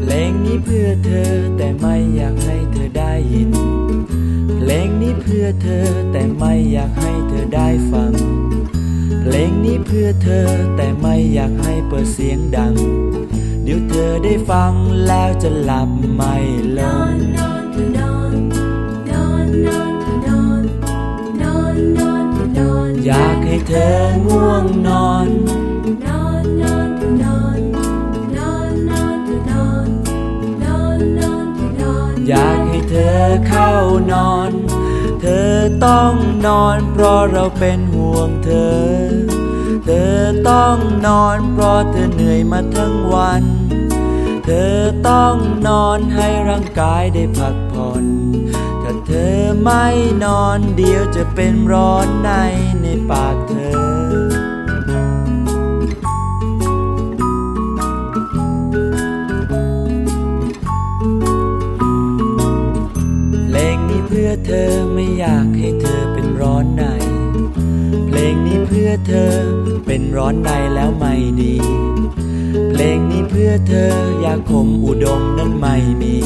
เพลงนี้เพื่อเธอแต่ไม่อยากให้เธอได้ยิน เพลงนี้เพื่อเธอแต่ไม่อยากให้เธอได้ฟัง เพลงนี้เพื่อเธอแต่ไม่อยากให้เปิดเสียงดัง เดี๋ยวเธอได้ฟังแล้วจะหลับไม่ลงนอนเธอนอนนอนนอนเธอนอนนอนนอนเธอนอนอยากให้เธอง่วงนอน อยากให้เธอเข้านอน เธอต้องนอนเพราะเราเป็นห่วงเธอ เธอต้องนอนเพราะเธอเหนื่อยมาทั้งวัน เธอต้องนอนให้ร่างกายได้พักผ่อน ถ้าเธอไม่นอนเดี๋ยวจะเป็นร้อนในในปากเธอ เพื่อเธอไม่อยากให้เธอเป็นร้อนใน เพลงนี้เพื่อเธอเป็นร้อนในแล้วไม่ดี เพลงนี้เพื่อเธออยากคมอุดมนั้นไม่มี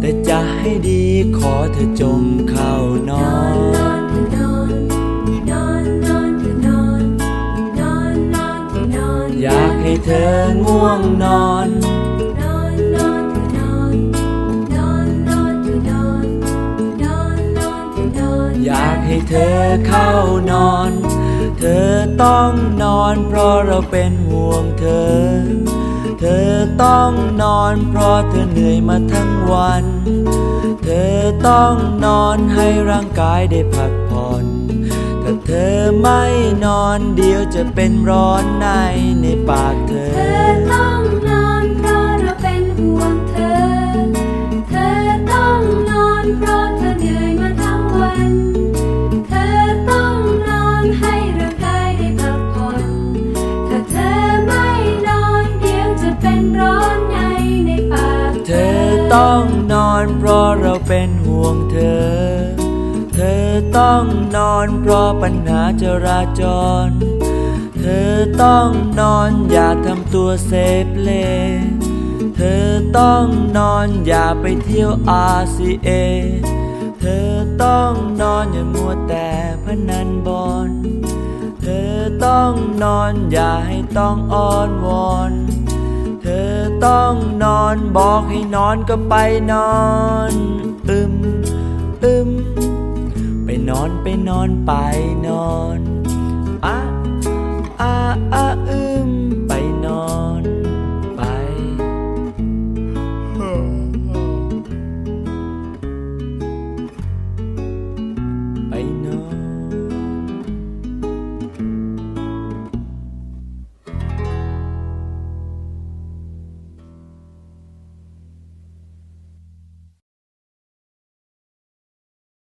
แต่จะให้ดีขอเธอจงเข้านอนนอนนอนนอนเธอนอนนอนนอนเธอนอนอยากให้เธอง่วงนอนากให้เธอเข้านอน เธอต้องนอนเพราะเราเป็นห่วงเธอ เธอต้องนอนเพราะเธอเหนื่อยมาทั้งวัน เธอต้องนอนให้ร่างกายได้พักผ่อน ถ้าเธอไม่นอนเดี๋ยวจะเป็นร้อนในในปากเธเธอ ต้องนอนเพราะเราเป็นห่วงเธอ เธอต้องนอนเพราะปัญหาจราจร เธอต้องนอนอย่าทำตัวเซฟเล เธอต้องนอนอย่าไปเที่ยว RCA เธอต้องนอนอย่ามัวแต่พนันบอล เธอต้องนอนอย่าให้ต้องอ้อนวอน ต้องนอนบอกให้นอนก็ไปนอนอึมอึมไปนอนไปนอนไปนอน